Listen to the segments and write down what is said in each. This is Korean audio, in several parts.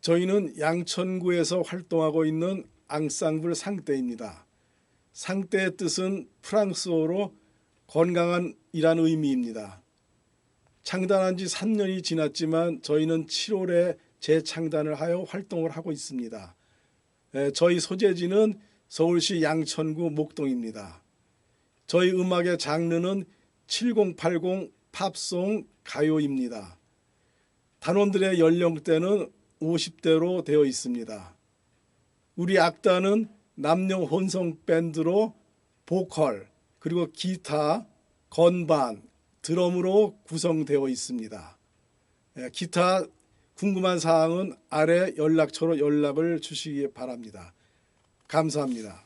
저희는 양천구에서 활동하고 있는 앙상블 상떼입니다. 상떼의 뜻은 프랑스어로 건강한 이란 의미입니다. 창단한 지 3년이 지났지만 저희는 7월에 재창단을 하여 활동을 하고 있습니다. 에, 저희 소재지는 서울시 양천구 목동입니다. 저희 음악의 장르는 7080 팝송 가요입니다. 단원들의 연령대는 50대로 되어 있습니다. 우리 악단은 남녀 혼성 밴드로 보컬 그리고 기타, 건반, 드럼으로 구성되어 있습니다. 예, 기타 궁금한 사항은 아래 연락처로 연락을 주시기 바랍니다. 감사합니다.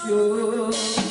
show.